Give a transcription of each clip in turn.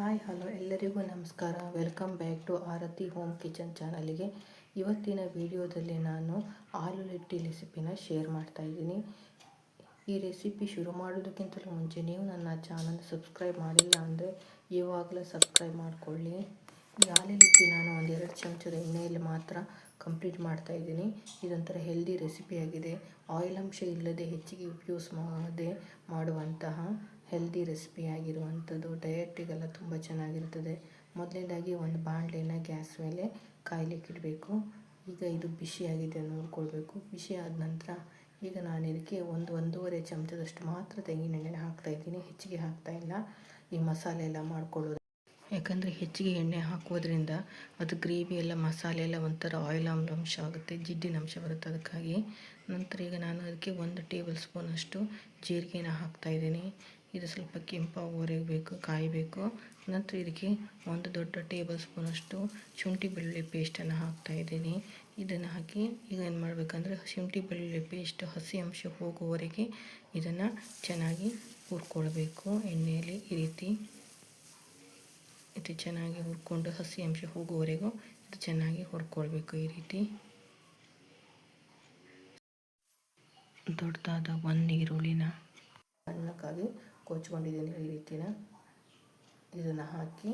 Hi, hello ಎಲ್ಲರಿಗೂ ನಮಸ್ಕಾರ. Welcome back to Aarathi home kitchen ಚಾನಲಿಗೆ. ಇವತ್ತಿನ ವಿಡಿಯೋದಲ್ಲಿ ನಾನು ಆಲೂಲಿಟ್ಟಿ ರೆಸಿಪಿನ ಶೇರ್ ಮಾಡ್ತಾ ಇದ್ದೀನಿ. ಈ ರೆಸಿಪಿ ಶುರು ಮಾಡೋದಕ್ಕಿಂತಲೂ ಮುಂಚೆ ನೀವು ನನ್ನ ಚಾನಲ್ ಸಬ್ಸ್ಕ್ರೈಬ್ ಮಾಡಿಲ್ಲ ಅಂದರೆ ಇವಾಗಲೇ ಸಬ್ಸ್ಕ್ರೈಬ್ ಮಾಡಿಕೊಳ್ಳಿ. ಈ ಆಲೂಲಿಟ್ಟಿ ನಾನು ಒಂದೆರಡು ಚಮಚದ ಎಣ್ಣೆಯಲ್ಲಿ ಮಾತ್ರ ಕಂಪ್ಲೀಟ್ ಮಾಡ್ತಾ ಇದ್ದೀನಿ. ಇದೊಂಥರ ಹೆಲ್ದಿ ರೆಸಿಪಿಯಾಗಿದೆ. ಆಯಿಲ್ ಅಂಶ ಇಲ್ಲದೆ ಹೆಚ್ಚಿಗೆ ಯೂಸ್ ಮಾಡದೆ ಮಾಡುವಂತಹ ಹೆಲ್ದಿ ರೆಸಿಪಿ ಆಗಿರುವಂಥದ್ದು. ಡಯಟಿಗೆಲ್ಲ ತುಂಬ ಚೆನ್ನಾಗಿರ್ತದೆ. ಮೊದಲನೇದಾಗಿ ಒಂದು ಬಾಣಲೆನ ಗ್ಯಾಸ್ ಮೇಲೆ ಕಾಯ್ಲಿಕ್ಕೆ ಇಡಬೇಕು. ಈಗ ಇದು ಬಿಸಿಯಾಗಿದೆ ನೋಡ್ಕೊಳ್ಬೇಕು. ಬಿಸಿ ಆದ ನಂತರ ಈಗ ನಾನು ಇದಕ್ಕೆ ಒಂದು ಒಂದೂವರೆ ಚಮಚದಷ್ಟು ಮಾತ್ರ ತೆಂಗಿನೆಣ್ಣೆನ ಹಾಕ್ತಾ ಇದ್ದೀನಿ. ಹೆಚ್ಚಿಗೆ ಹಾಕ್ತಾ ಇಲ್ಲ. ಈ ಮಸಾಲೆ ಎಲ್ಲ ಮಾಡ್ಕೊಳ್ಳೋದು. ಯಾಕಂದರೆ ಹೆಚ್ಚಿಗೆ ಎಣ್ಣೆ ಹಾಕೋದ್ರಿಂದ ಅದು ಗ್ರೇವಿ ಎಲ್ಲ ಮಸಾಲೆ ಎಲ್ಲ ಒಂಥರ ಆಯಿಲ್ ಅಂಶ ಆಗುತ್ತೆ, ಜಿಡ್ಡಿನ ಅಂಶ ಬರುತ್ತೆ. ಅದಕ್ಕಾಗಿ ನಂತರ ಈಗ ನಾನು ಅದಕ್ಕೆ ಒಂದು ಟೇಬಲ್ ಸ್ಪೂನಷ್ಟು ಜೀರಿಗೆನ ಹಾಕ್ತಾಯಿದ್ದೀನಿ ಇದು ಸ್ವಲ್ಪ ಕೆಂಪಾಗುವವರೆಗೆ ಬೇಕು, ಕಾಯಬೇಕು. ನಂತರ ಇದಕ್ಕೆ ಒಂದು ದೊಡ್ಡ ಟೇಬಲ್ ಸ್ಪೂನಷ್ಟು ಶುಂಠಿ ಬೆಳ್ಳುಳ್ಳಿ ಪೇಸ್ಟನ್ನು ಹಾಕ್ತಾಯಿದ್ದೀನಿ ಇದನ್ನು ಹಾಕಿ ಈಗ ಏನು ಮಾಡಬೇಕಂದ್ರೆ ಶುಂಠಿ ಬೆಳ್ಳುಳ್ಳಿ ಪೇಸ್ಟ್ ಹಸಿ ಅಂಶ ಹೋಗುವವರೆಗೆ ಇದನ್ನು ಚೆನ್ನಾಗಿ ಹುರ್ಕೊಳ್ಬೇಕು. ಎಣ್ಣೆಯಲ್ಲಿ ಈ ರೀತಿ ಇದು ಚೆನ್ನಾಗಿ ಹುರ್ಕೊಂಡು ಹಸಿ ಅಂಶ ಹೋಗುವವರೆಗೂ ಇದು ಚೆನ್ನಾಗಿ ಹುರ್ಕೊಳ್ಬೇಕು ಈ ರೀತಿ. ದೊಡ್ಡದಾದ ಒಂದು ಈರುಳ್ಳಿನ. ಸಣ್ಣಕ್ಕಾಗಿ ಕೊಚ್ಕೊಂಡಿದ್ದೀನಿ ಈ ರೀತಿನ. ಇದನ್ನು ಹಾಕಿ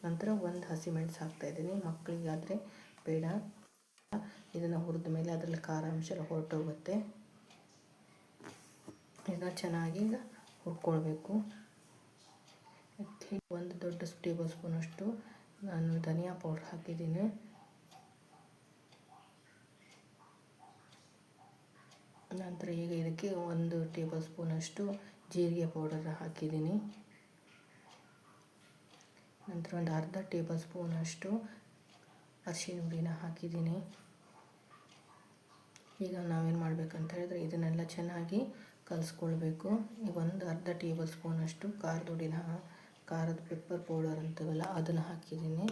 ನಂತರ ಒಂದು ಹಸಿಮೆಣಸು ಹಾಕ್ತಾಯಿದ್ದೀನಿ ಮಕ್ಕಳಿಗಾದರೆ ಬೇಡ. ಇದನ್ನು ಹುರಿದ ಮೇಲೆ ಅದರಲ್ಲಿ ಖಾರ ಅಂಶ ಎಲ್ಲ ಹೊರಟೋಗುತ್ತೆ. ಇದನ್ನು ಚೆನ್ನಾಗಿ ಹುರ್ಕೊಳ್ಬೇಕು. ಒಂದು ದೊಡ್ಡ ಟೇಬಲ್ ಸ್ಪೂನಷ್ಟು ನಾನು ಧನಿಯಾ ಪೌಡ್ರ್ ಹಾಕಿದ್ದೀನಿ. ನಂತರ ಈಗ ಇದಕ್ಕೆ ಒಂದು ಟೇಬಲ್ ಸ್ಪೂನಷ್ಟು ಜೀರಿಗೆ ಪೌಡರ್ ಹಾಕಿದ್ದೀನಿ. ನಂತರ ಒಂದು ಅರ್ಧ ಟೇಬಲ್ ಸ್ಪೂನಷ್ಟು ಅರಿಶಿನ ಹುಡಿನ ಹಾಕಿದ್ದೀನಿ. ಈಗ ನಾವೇನು ಮಾಡಬೇಕಂತ ಹೇಳಿದ್ರೆ ಇದನ್ನೆಲ್ಲ ಚೆನ್ನಾಗಿ ಕಲಿಸ್ಕೊಳ್ಬೇಕು. ಒಂದು ಅರ್ಧ ಟೇಬಲ್ ಸ್ಪೂನಷ್ಟು ಖಾರದ ಹುಡಿನ ಖಾರದ ಪೆಪ್ಪರ್ ಪೌಡರ್ ಅಂತವಲ್ಲ ಅದನ್ನು ಹಾಕಿದ್ದೀನಿ.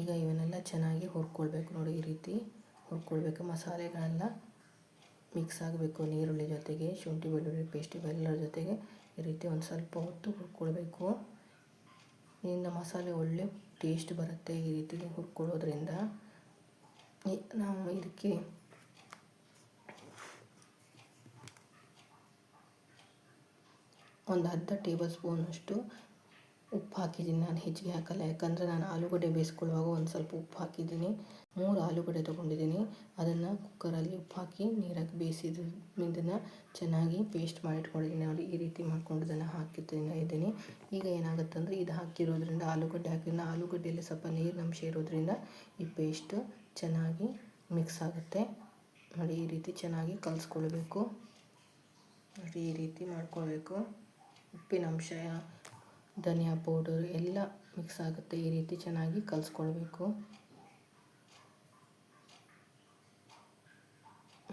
ಈಗ ಇವನ್ನೆಲ್ಲ ಚೆನ್ನಾಗಿ ಹುರ್ಕೊಳ್ಬೇಕು ನೋಡಿ ಈ ರೀತಿ. ಹುರ್ಕೊಳ್ಬೇಕು ಮಸಾಲೆಗಳೆಲ್ಲ. ಮಿಕ್ಸ್ ಆಗಬೇಕು ನೀರುಳ್ಳಿ ಜೊತೆಗೆ, ಶುಂಠಿ, ಬೆಳ್ಳುಳ್ಳಿ ಪೇಸ್ಟ್ ಇವೆಲ್ಲರ ಜೊತೆಗೆ ಈ ರೀತಿ ಒಂದು ಸ್ವಲ್ಪ ಹೊತ್ತು ಹುರ್ಕೊಳ್ಬೇಕು. ಇನ್ನು ಮಸಾಲೆ ಒಳ್ಳೆ ಟೇಸ್ಟ್ ಬರುತ್ತೆ ಈ ರೀತಿ ಹುರ್ಕೊಳ್ಳೋದ್ರಿಂದ. ನಾವು ಇದಕ್ಕೆ ಒಂದು ಅರ್ಧ ಟೇಬಲ್ ಸ್ಪೂನಷ್ಟು ಉಪ್ಪು ಹಾಕಿದ್ದೀನಿ ನಾನು ಹೆಚ್ಚಿಗೆ ಹಾಕಲ್ಲ. ಯಾಕಂದರೆ ನಾನು ಆಲೂಗಡ್ಡೆ ಬೇಯಿಸ್ಕೊಳ್ಳುವಾಗ ಒಂದು ಸ್ವಲ್ಪ ಉಪ್ಪು ಹಾಕಿದ್ದೀನಿ ಮೂರು ಆಲೂಗಡ್ಡೆ ತೊಗೊಂಡಿದ್ದೀನಿ. ಅದನ್ನು ಕುಕ್ಕರಲ್ಲಿ ಉಪ್ಪು ಹಾಕಿ ನೀರಾಗಿ ಬೇಯಿಸಿದ ಇದನ್ನು ಚೆನ್ನಾಗಿ ಪೇಸ್ಟ್ ಮಾಡಿಟ್ಕೊಂಡಿದ್ದೀನಿ. ನೋಡಿ, ಈ ರೀತಿ ಮಾಡ್ಕೊಂಡು ಅದನ್ನು ಹಾಕಿದ್ದೀನಿ ಇದ್ದೀನಿ. ಈಗ ಏನಾಗುತ್ತೆ ಅಂದರೆ ಇದು ಹಾಕಿರೋದ್ರಿಂದ ಆಲೂಗಡ್ಡೆ ಹಾಕಿದ್ರೆ ಆಲೂಗಡ್ಡೆಯಲ್ಲಿ ಸ್ವಲ್ಪ ನೀರಿನಂಶ ಇರೋದ್ರಿಂದ ಈ ಪೇಸ್ಟ್ ಚೆನ್ನಾಗಿ ಮಿಕ್ಸ್ ಆಗುತ್ತೆ. ನೋಡಿ, ಈ ರೀತಿ ಚೆನ್ನಾಗಿ ಕಲಿಸ್ಕೊಳ್ಬೇಕು. ನೋಡಿ, ಈ ರೀತಿ ಮಾಡ್ಕೊಳ್ಬೇಕು. ಉಪ್ಪಿನ ಅಂಶ ಧನಿಯಾ ಪೌಡರ್ ಎಲ್ಲ ಮಿಕ್ಸ್ ಆಗುತ್ತೆ. ಈ ರೀತಿ ಚೆನ್ನಾಗಿ ಕಲಿಸ್ಕೊಳ್ಬೇಕು.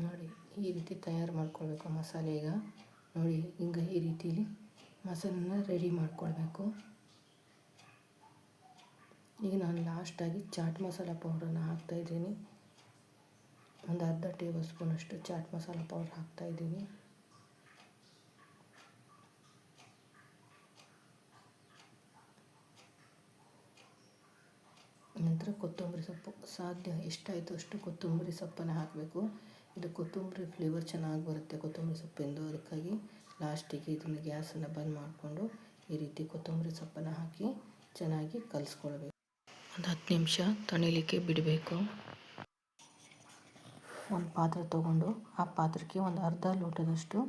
ನೋಡಿ, ಈ ರೀತಿ ತಯಾರು ಮಾಡ್ಕೊಳ್ಬೇಕು ಮಸಾಲೆ ಈಗ. ನೋಡಿ ಹಿಂಗೆ ಈ ರೀತಿಲಿ ಮಸಾಲನ್ನ ರೆಡಿ ಮಾಡ್ಕೊಳ್ಬೇಕು. ಈಗ ನಾನು ಲಾಸ್ಟಾಗಿ ಚಾಟ್ ಮಸಾಲ ಪೌಡ್ರನ್ನ ಹಾಕ್ತಾಯಿದ್ದೀನಿ ಒಂದು ಅರ್ಧ ಟೇಬಲ್ ಸ್ಪೂನಷ್ಟು ಚಾಟ್ ಮಸಾಲ ಪೌಡ್ರ್ ಹಾಕ್ತಾಯಿದ್ದೀನಿ ನಂತರ ಕೊತ್ತಂಬರಿ ಸೊಪ್ಪು. ಸಾಧ್ಯ ಎಷ್ಟಾಯಿತು ಅಷ್ಟು ಕೊತ್ತಂಬರಿ ಸೊಪ್ಪನ್ನು ಹಾಕಬೇಕು. ಇದು ಕೊತ್ತಂಬರಿ ಫ್ಲೇವರ್ ಚೆನ್ನಾಗಿ ಬರುತ್ತೆ ಕೊತ್ತಂಬರಿ ಸೊಪ್ಪಿಂದು ಅದಕ್ಕಾಗಿ ಲಾಸ್ಟಿಗೆ ಇದನ್ನು ಗ್ಯಾಸನ್ನು ಬಂದ್ ಮಾಡಿಕೊಂಡು ಈ ರೀತಿ ಕೊತ್ತಂಬರಿ ಸೊಪ್ಪನ್ನು ಹಾಕಿ ಚೆನ್ನಾಗಿ ಕಲಿಸ್ಕೊಳ್ಬೇಕು. ಒಂದು ಹತ್ತು ನಿಮಿಷ ತಣಿಲಿಕ್ಕೆ ಬಿಡಬೇಕು. ಒಂದು ಪಾತ್ರೆ ತೊಗೊಂಡು ಆ ಪಾತ್ರಕ್ಕೆ ಒಂದು ಅರ್ಧ ಲೋಟದಷ್ಟು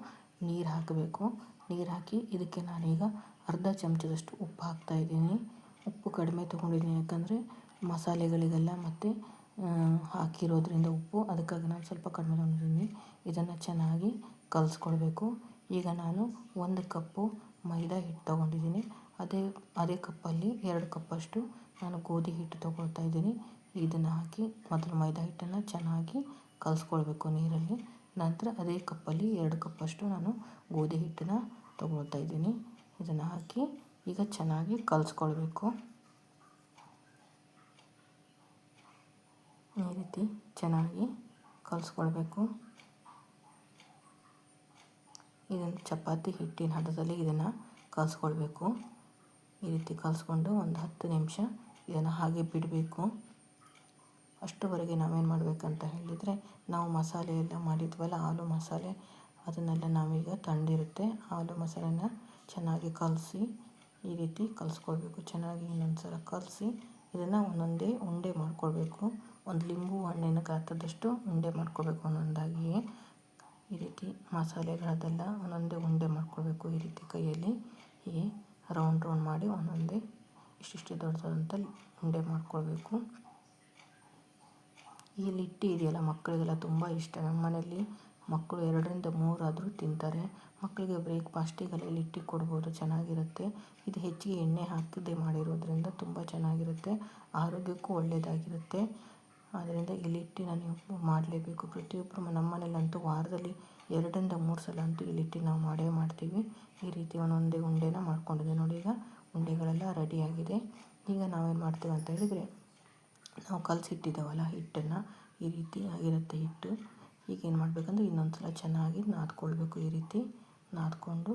ನೀರು ಹಾಕಬೇಕು. ನೀರು ಹಾಕಿ ಇದಕ್ಕೆ ನಾನೀಗ ಅರ್ಧ ಚಮಚದಷ್ಟು ಉಪ್ಪು ಹಾಕ್ತಾಯಿದ್ದೀನಿ ಉಪ್ಪು ಕಡಿಮೆ ತೊಗೊಂಡಿದ್ದೀನಿ ಯಾಕಂದರೆ ಮಸಾಲೆಗಳಿಗೆಲ್ಲ ಮತ್ತು ಹಾಕಿರೋದ್ರಿಂದ ಉಪ್ಪು. ಅದಕ್ಕಾಗಿ ನಾನು ಸ್ವಲ್ಪ ಕಡಿಮೆ ತೊಗೊಂಡಿದ್ದೀನಿ ಇದನ್ನು ಚೆನ್ನಾಗಿ ಕಲಿಸ್ಕೊಳ್ಬೇಕು ಈಗ ನಾನು ಒಂದು ಕಪ್ಪು ಮೈದಾ ಹಿಟ್ಟು ತೊಗೊಂಡಿದ್ದೀನಿ. ಅದೇ ಅದೇ ಕಪ್ಪಲ್ಲಿ ಎರಡು ಕಪ್ಪಷ್ಟು ನಾನು ಗೋಧಿ ಹಿಟ್ಟು ತೊಗೊಳ್ತಾ ಇದ್ದೀನಿ. ಇದನ್ನು ಹಾಕಿ ಮೊದಲು ಮೈದಾ ಹಿಟ್ಟನ್ನು ಚೆನ್ನಾಗಿ ಕಲಿಸ್ಕೊಳ್ಬೇಕು ನೀರಲ್ಲಿ. ನಂತರ ಅದೇ ಕಪ್ಪಲ್ಲಿ ಎರಡು ಕಪ್ಪಷ್ಟು ನಾನು ಗೋಧಿ ಹಿಟ್ಟನ್ನು ತೊಗೊಳ್ತಾ ಇದ್ದೀನಿ. ಇದನ್ನು ಹಾಕಿ ಈಗ ಚೆನ್ನಾಗಿ ಕಲಿಸ್ಕೊಳ್ಬೇಕು. ಈ ರೀತಿ ಚೆನ್ನಾಗಿ ಕಲಿಸ್ಕೊಳ್ಬೇಕು. ಇದನ್ನು ಚಪಾತಿ ಹಿಟ್ಟಿನ ಹದದಲ್ಲಿ ಇದನ್ನು ಕಲಿಸ್ಕೊಳ್ಬೇಕು. ಈ ರೀತಿ ಕಲಿಸ್ಕೊಂಡು ಒಂದು ಹತ್ತು ನಿಮಿಷ ಇದನ್ನು ಹಾಗೆ ಬಿಡಬೇಕು. ಅಷ್ಟುವರೆಗೆ ನಾವೇನು ಮಾಡಬೇಕಂತ ಹೇಳಿದರೆ ನಾವು ಮಸಾಲೆ ಎಲ್ಲ ಮಾಡಿದ್ವಲ್ಲ ಆಲೂ ಮಸಾಲೆ, ಅದನ್ನೆಲ್ಲ ನಾವೀಗ ತಂದಿರುತ್ತೆ. ಆಲೂ ಮಸಾಲೆನ ಚೆನ್ನಾಗಿ ಕಲಸಿ ಈ ರೀತಿ ಕಲಿಸ್ಕೊಳ್ಬೇಕು. ಚೆನ್ನಾಗಿ ಇನ್ನೊಂದು ಸಲ ಕಲಸಿ ಇದನ್ನು ಒಂದೊಂದೇ ಉಂಡೆ ಮಾಡ್ಕೊಳ್ಬೇಕು. ಒಂದು ಲಿಂಬು ಹಣ್ಣಿನ ಗಾತ್ರದಷ್ಟು ಉಂಡೆ ಮಾಡ್ಕೊಳ್ಬೇಕು ಒಂದೊಂದಾಗಿ. ಈ ರೀತಿ ಮಸಾಲೆಗಳದೆಲ್ಲ ಒಂದೊಂದೇ ಉಂಡೆ ಮಾಡ್ಕೊಳ್ಬೇಕು ಈ ರೀತಿ ಕೈಯಲ್ಲಿ. ಹೀಗೆ ರೌಂಡ್ ರೌಂಡ್ ಮಾಡಿ ಒಂದೊಂದೇ ಇಷ್ಟಿಷ್ಟು ದೊಡ್ಡದಾದಂಥ ಉಂಡೆ ಮಾಡ್ಕೊಳ್ಬೇಕು. ಈ ಲಿಟ್ಟಿ ಇದೆಯಲ್ಲ ಮಕ್ಕಳಿಗೆಲ್ಲ ತುಂಬ ಇಷ್ಟ. ನಮ್ಮ ಮನೆಯಲ್ಲಿ ಮಕ್ಕಳು ಎರಡರಿಂದ ಮೂರಾದರೂ ತಿಂತಾರೆ. ಮಕ್ಕಳಿಗೆ ಬ್ರೇಕ್ಫಾಸ್ಟಿಗೆಲ್ಲ ಇಟ್ಟಿಗೆ ಕೊಡ್ಬೋದು, ಚೆನ್ನಾಗಿರುತ್ತೆ. ಇದು ಹೆಚ್ಚಿಗೆ ಎಣ್ಣೆ ಹಾಕದೆ ಮಾಡಿರೋದ್ರಿಂದ ತುಂಬ ಚೆನ್ನಾಗಿರುತ್ತೆ. ಆರೋಗ್ಯಕ್ಕೂ ಒಳ್ಳೆಯದಾಗಿರುತ್ತೆ. ಆದ್ದರಿಂದ ಇಲ್ಲಿ ಹಿಟ್ಟಿನ ನೀವು ಮಾಡಲೇಬೇಕು. ಪ್ರತಿಯೊಬ್ಬರು ನಮ್ಮ ಮನೇಲಂತೂ ವಾರದಲ್ಲಿ ಎರಡರಿಂದ ಮೂರು ಸಲ ಅಂತೂ ಇಲ್ಲಿ ನಾವು ಮಾಡೇ ಮಾಡ್ತೀವಿ. ಈ ರೀತಿ ಒಂದೊಂದೇ ಉಂಡೆನ ಮಾಡ್ಕೊಂಡಿದ್ದೆ ನೋಡಿ ಈಗ. ಉಂಡೆಗಳೆಲ್ಲ ರೆಡಿಯಾಗಿದೆ. ಈಗ ನಾವೇನು ಮಾಡ್ತೀವಿ ಅಂತ ಹೇಳಿದರೆ, ನಾವು ಕಲಸಿಟ್ಟಿದ್ದೇವಲ್ಲ ಹಿಟ್ಟನ್ನು, ಈ ರೀತಿ ಆಗಿರುತ್ತೆ ಹಿಟ್ಟು. ಈಗ ಏನು ಮಾಡಬೇಕಂದ್ರೆ ಇನ್ನೊಂದು ಸಲ ಚೆನ್ನಾಗಿ ನಾದ್ಕೊಳ್ಬೇಕು ಈ ರೀತಿ. ನಾದ್ಕೊಂಡು.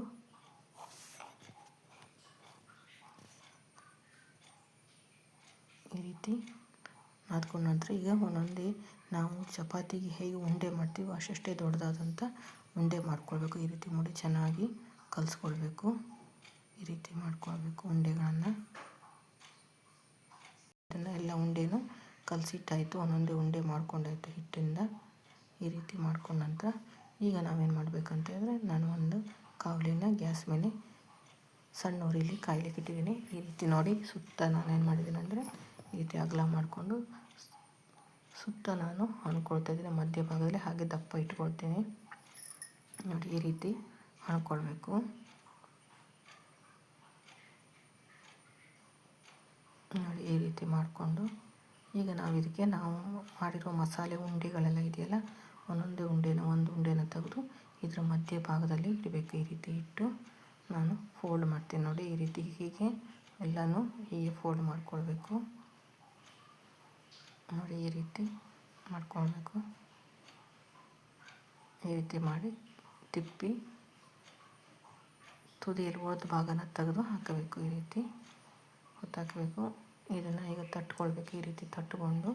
ಈ ರೀತಿ ನಾದ್ಕೊಂಡ ನಂತರ ಈಗ ಒಂದೊಂದೇ ನಾವು ಚಪಾತಿಗೆ ಹೇಗೆ ಉಂಡೆ ಮಾಡ್ತೀವೋ ಅಷ್ಟೇ ದೊಡ್ಡದಾದಂಥ ಉಂಡೆ ಮಾಡ್ಕೊಳ್ಬೇಕು. ಈ ರೀತಿ ಮಾಡಿ ಚೆನ್ನಾಗಿ ಕಲಿಸ್ಕೊಳ್ಬೇಕು. ಈ ರೀತಿ ಮಾಡ್ಕೊಳ್ಬೇಕು ಉಂಡೆಗಳನ್ನು. ಇದನ್ನು ಎಲ್ಲ ಉಂಡೆನೂ ಕಲಸಿಟ್ಟಾಯಿತು, ಒಂದೊಂದೇ ಉಂಡೆ ಮಾಡ್ಕೊಂಡಾಯಿತು ಹಿಟ್ಟಿಂದ. ಈ ರೀತಿ ಮಾಡ್ಕೊಂಡ ನಂತರ ಈಗ ನಾವೇನು ಮಾಡಬೇಕಂತ ಹೇಳಿದ್ರೆ ನಾನು ಒಂದು ಕಾವಲಿನ ಗ್ಯಾಸ್ ಮೇಲೆ ಸಣ್ಣ ಉರಿಲಿ ಕಾಯ್ಲಿಕ್ಕೆ ಇಟ್ಟಿದ್ದೀನಿ. ಈ ರೀತಿ ನೋಡಿ ಸುತ್ತ ನಾನು ಏನು ಮಾಡಿದ್ದೀನಿ ಅಂದರೆ ಈ ರೀತಿ ಅಗಲ ಮಾಡಿಕೊಂಡು ಸುತ್ತ ನಾನು ಹಣ್ಕೊಳ್ತಾ ಇದ್ದೀನಿ. ಮಧ್ಯಭಾಗದಲ್ಲಿ ಹಾಗೆ ದಪ್ಪ ಇಟ್ಕೊಳ್ತೀನಿ. ನೋಡಿ ಈ ರೀತಿ ಹಣ್ಕೊಳ್ಬೇಕು ನೋಡಿ ಈ ರೀತಿ ಮಾಡಿಕೊಂಡು ಈಗ ನಾವು ಇದಕ್ಕೆ ನಾವು ಮಾಡಿರೋ ಮಸಾಲೆ ಉಂಡೆಗಳೆಲ್ಲ ಇದೆಯಲ್ಲ ಒಂದೊಂದೇ ಉಂಡೆನ, ಒಂದು ಉಂಡೆನ ತೆಗೆದು ಇದರ ಮಧ್ಯ ಭಾಗದಲ್ಲಿ ಇಡಬೇಕು. ಈ ರೀತಿ ಇಟ್ಟು ನಾನು ಫೋಲ್ಡ್ ಮಾಡ್ತೀನಿ. ನೋಡಿ, ಈ ರೀತಿ ಹೀಗೆ ಎಲ್ಲನೂ ಹೀಗೆ ಫೋಲ್ಡ್ ಮಾಡ್ಕೊಳ್ಬೇಕು. ನೋಡಿ, ಈ ರೀತಿ ಮಾಡ್ಕೊಳ್ಬೇಕು. ಈ ರೀತಿ ಮಾಡಿ ತಿಪ್ಪಿ ತುದಿಯಲ್ಲಿ ಉಳಿದ ಭಾಗನ ತೆಗೆದು ಹಾಕಬೇಕು. ಈ ರೀತಿ ಹೊತ್ತಾಕಬೇಕು. ಇದನ್ನು ಈಗ ತಟ್ಕೊಳ್ಬೇಕು. ಈ ರೀತಿ ತಟ್ಕೊಂಡು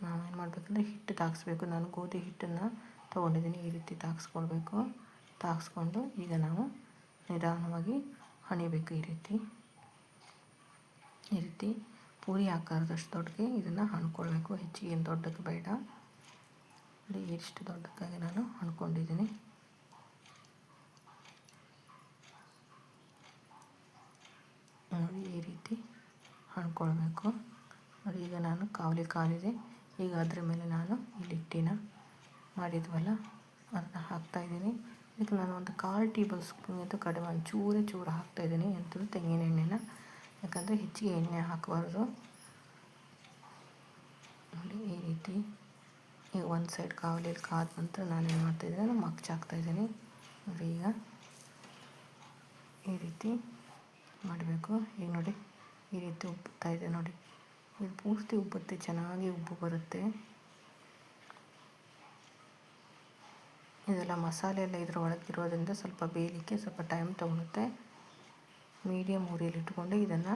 ನಾವೇನು ಮಾಡಬೇಕಂದ್ರೆ ಹಿಟ್ಟು ತಾಗಿಸ್ಬೇಕು. ನಾನು ಗೋಧಿ ಹಿಟ್ಟನ್ನು ತೊಗೊಂಡಿದ್ದೀನಿ. ಈ ರೀತಿ ತಾಗಿಸ್ಕೊಳ್ಬೇಕು. ತಾಗಿಸ್ಕೊಂಡು ಈಗ ನಾವು ನಿಧಾನವಾಗಿ ಹಣಿಬೇಕು ಈ ರೀತಿ. ಈ ರೀತಿ ಪೂರಿ ಆಕಾರದಷ್ಟು ದೊಡ್ಡಗೆ ಇದನ್ನು ಹಣ್ಕೊಳ್ಬೇಕು. ಹೆಚ್ಚಿಗೆ ಏನು ದೊಡ್ಡಕ್ಕೆ ಬೇಡ. ನೋಡಿ ಎಷ್ಟು ದೊಡ್ಡಕ್ಕಾಗಿ ನಾನು ಹಣ್ಕೊಂಡಿದ್ದೀನಿ. ನೋಡಿ, ಈ ರೀತಿ ಹಣ್ಕೊಳ್ಬೇಕು. ನೋಡಿ, ಈಗ ನಾನು ಕಾವಲಿ ಕಾಲಿದೆ. ಈಗ ಅದರ ಮೇಲೆ ನಾನು ಈ ಲಿಟ್ಟಿನ ಮಾಡಿದ್ವಲ್ಲ, ಅದನ್ನ ಹಾಕ್ತಾಯಿದ್ದೀನಿ ಇದಕ್ಕೆ ನಾನು ಒಂದು ಕಾಲು ಟೇಬಲ್ ಸ್ಪೂನ್ಗಿಂತ ಕಡಿಮೆ, ಒಂದು ಚೂರೇ ಚೂರು ಹಾಕ್ತಾಯಿದ್ದೀನಿ ಎಂಥದ್ದು ತೆಂಗಿನ ಎಣ್ಣೆನ. ಯಾಕಂದರೆ ಹೆಚ್ಚಿಗೆ ಎಣ್ಣೆ ಹಾಕಬಾರ್ದು. ನೋಡಿ, ಈ ರೀತಿ ಈಗ ಒಂದು ಸೈಡ್ ಕಾವಲಿಯಲ್ಲಿ ಕಾದ ನಂತರ ನಾನು ಏನು ಮಾಡ್ತಾಯಿದ್ದೀನಿ ಮಗ್ಚ್ ಹಾಕ್ತಾಯಿದ್ದೀನಿ ನೋಡಿ ಈಗ ಈ ರೀತಿ ಮಾಡಬೇಕು. ಈಗ ನೋಡಿ, ಈ ರೀತಿ ಉಪ್ಪುತ್ತಾ ಇದೆ ನೋಡಿ. ಇದು ಪೂರ್ತಿ ಉಬ್ಬುತ್ತೆ, ಚೆನ್ನಾಗಿ ಉಬ್ಬು ಬರುತ್ತೆ. ಇದೆಲ್ಲ ಮಸಾಲೆ ಎಲ್ಲ ಇದರ ಒಳಗಿರೋದ್ರಿಂದ ಸ್ವಲ್ಪ ಬೇಯಲಿಕ್ಕೆ ಸ್ವಲ್ಪ ಟೈಮ್ ತೊಗೊಳುತ್ತೆ. ಮೀಡಿಯಮ್ ಉರಿಯಲ್ಲಿ ಇಟ್ಕೊಂಡು ಇದನ್ನು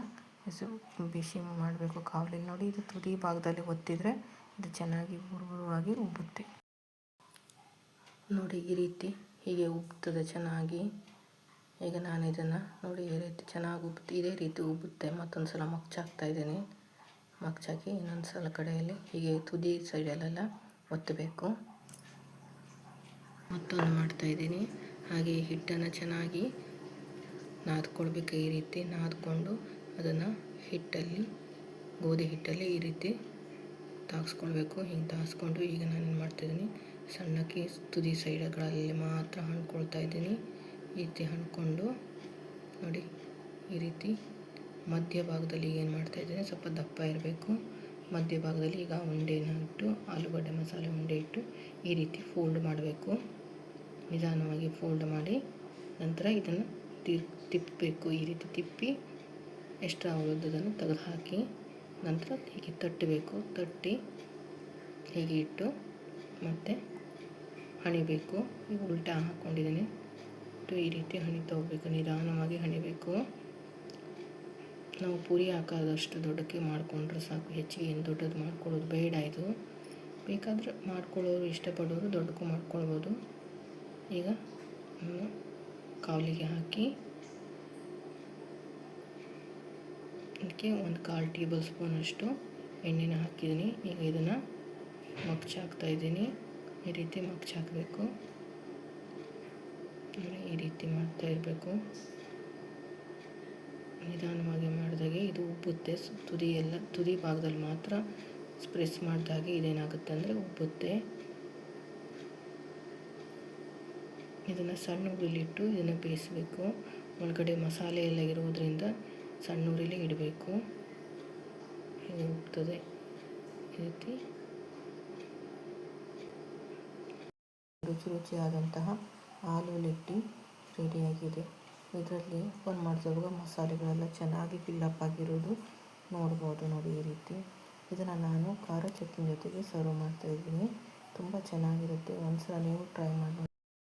ಬಿಸಿ ಮಾಡಬೇಕು. ಕಾವಲಿ ನೋಡಿ, ಇದು ತುದಿ ಭಾಗದಲ್ಲಿ ಒತ್ತಿದರೆ ಇದು ಚೆನ್ನಾಗಿ ಉರುವಾಗಿ ಉಬ್ಬುತ್ತೆ. ನೋಡಿ, ಈ ರೀತಿ ಹೀಗೆ ಉಬ್ಬುತ್ತದೆ ಚೆನ್ನಾಗಿ. ಈಗ ನಾನು ಇದನ್ನು ನೋಡಿ, ಈ ರೀತಿ ಚೆನ್ನಾಗಿ ಉಬ್ಬುತ್ತೆ ಇದೇ ರೀತಿ ಉಬ್ಬುತ್ತೆ. ಮತ್ತೊಂದು ಸಲ ಮಗ್ಚಾಕ್ತಾ ಇದ್ದೀನಿ. ಮಗ್ಚಾಕಿ ಇನ್ನೊಂದು ಸಲ ಕಡೆಯಲ್ಲಿ. ಹೀಗೆ ತುದಿ ಸೈಡಲ್ಲೆಲ್ಲ ಒತ್ತಬೇಕು. ಮತ್ತೊಂದು ಮಾಡ್ತಾಯಿದ್ದೀನಿ ಹಾಗೆ ಹಿಟ್ಟನ್ನು ಚೆನ್ನಾಗಿ ನಾದ್ಕೊಳ್ಬೇಕು ಈ ರೀತಿ. ನಾದ್ಕೊಂಡು ಅದನ್ನು ಹಿಟ್ಟಲ್ಲಿ, ಗೋಧಿ ಹಿಟ್ಟಲ್ಲಿ ಈ ರೀತಿ ತಾಗಿಸ್ಕೊಳ್ಬೇಕು. ಹಿಂಗೆ ತಾಗಿಸ್ಕೊಂಡು ಈಗ ನಾನು ಏನು ಮಾಡ್ತಾಯಿದ್ದೀನಿ ಸಣ್ಣಕ್ಕೆ ತುದಿ ಸೈಡ್ಗಳಲ್ಲಿ ಮಾತ್ರ ಹಣ್ಕೊಳ್ತಾ ಇದ್ದೀನಿ. ಈ ರೀತಿ ಹಣ್ಕೊಂಡು ನೋಡಿ, ಈ ರೀತಿ ಮಧ್ಯಭಾಗದಲ್ಲಿ ಏನು ಮಾಡ್ತಾಯಿದ್ದೀನಿ ಸ್ವಲ್ಪ ದಪ್ಪ ಇರಬೇಕು. ಮಧ್ಯಭಾಗದಲ್ಲಿ ಈಗ ಉಂಡೆನ ಇಟ್ಟು, ಆಲೂಗಡ್ಡೆ ಮಸಾಲೆ ಉಂಡೆ ಇಟ್ಟು ಈ ರೀತಿ ಫೋಲ್ಡ್ ಮಾಡಬೇಕು. ನಿಧಾನವಾಗಿ ಫೋಲ್ಡ್ ಮಾಡಿ ನಂತರ ಇದನ್ನು ತಿಪ್ಪಬೇಕು. ಈ ರೀತಿ ತಿಪ್ಪಿ ಎಕ್ಸ್ಟ್ರಾ ಉಳಿದದನ್ನು ತೆಗೆದು ಹಾಕಿ ನಂತರ ಹೀಗೆ ತಟ್ಟಬೇಕು. ತಟ್ಟಿ ಹೀಗೆ ಇಟ್ಟು ಮತ್ತು ಹಣಿಬೇಕು. ಈಗ ಉಲ್ಟಾ ಹಾಕ್ಕೊಂಡಿದ್ದೀನಿ ಈ ರೀತಿ ಹಣಿತಾ ಹೋಗಬೇಕು ನಿಧಾನವಾಗಿ ಹಣಿಬೇಕು. ನಾವು ಪೂರಿ ಹಾಕೋದಷ್ಟು ದೊಡ್ಡಕ್ಕೆ ಮಾಡಿಕೊಂಡ್ರೆ ಸಾಕು. ಹೆಚ್ಚಿಗೆ ಏನು ದೊಡ್ಡದು ಮಾಡ್ಕೊಳ್ಳೋದು ಬೇಡ ಇದು. ಬೇಕಾದರೆ ಮಾಡ್ಕೊಳ್ಳೋರು ಇಷ್ಟಪಡೋರು ದೊಡ್ಡಕ್ಕೂ ಮಾಡ್ಕೊಳ್ಬೋದು. ಈಗ ಕಾವಲಿಗೆ ಹಾಕಿ ಅದಕ್ಕೆ ಒಂದು ಕಾಲು ಟೇಬಲ್ ಸ್ಪೂನಷ್ಟು ಎಣ್ಣೆನ ಹಾಕಿದ್ದೀನಿ. ಈಗ ಇದನ್ನು ಮಗ್ಚ್ ಹಾಕ್ತಾಯಿದ್ದೀನಿ ಈ ರೀತಿ ಮಗ್ಚ್ ಹಾಕಬೇಕು ಈ ರೀತಿ ಮಾಡ್ತಾ ಇರಬೇಕು ನಿಧಾನವಾಗಿ ಮಾಡಿದಾಗೆ ಇದು ಉಬ್ಬುತ್ತೆ ತುದಿ ಎಲ್ಲ, ತುದಿ ಭಾಗದಲ್ಲಿ ಮಾತ್ರ ಸ್ಪ್ರೆಸ್ ಮಾಡಿದಾಗೆ ಇದೇನಾಗುತ್ತೆ ಅಂದರೆ ಉಬ್ಬುತ್ತೆ ಇದನ್ನು ಸಣ್ಣ ಉರಿಲಿಟ್ಟು ಇದನ್ನು ಬೇಯಿಸಬೇಕು. ಒಳಗಡೆ ಮಸಾಲೆ ಎಲ್ಲ ಇರೋದ್ರಿಂದ ಸಣ್ಣ ಉರಿಲಿ ಇಡಬೇಕು. ಹೀಗೆ ಉಬ್ತದೆ ಈ ರೀತಿ ರುಚಿ ರುಚಿಯಾದಂತಹ ಆಲೂಲಿಟ್ಟಿ ರೆಡಿಯಾಗಿದೆ ಇದರಲ್ಲಿ ಓಪನ್ ಮಾಡಿದಾಗ ಮಸಾಲೆಗಳೆಲ್ಲ ಚೆನ್ನಾಗಿ ಫಿಲ್ಲಪ್ ಆಗಿರೋದು ನೋಡ್ಬೋದು ನೋಡಿ ಈ ರೀತಿ. ಇದನ್ನು ನಾನು ಖಾರ ಚಟ್ನಿ ಜೊತೆಗೆ ಸರ್ವ್ ಮಾಡ್ತಾಯಿದ್ದೀನಿ ತುಂಬ ಚೆನ್ನಾಗಿರುತ್ತೆ. ಒಂದ್ಸಲ ನೀವು ಟ್ರೈ ಮಾಡಿ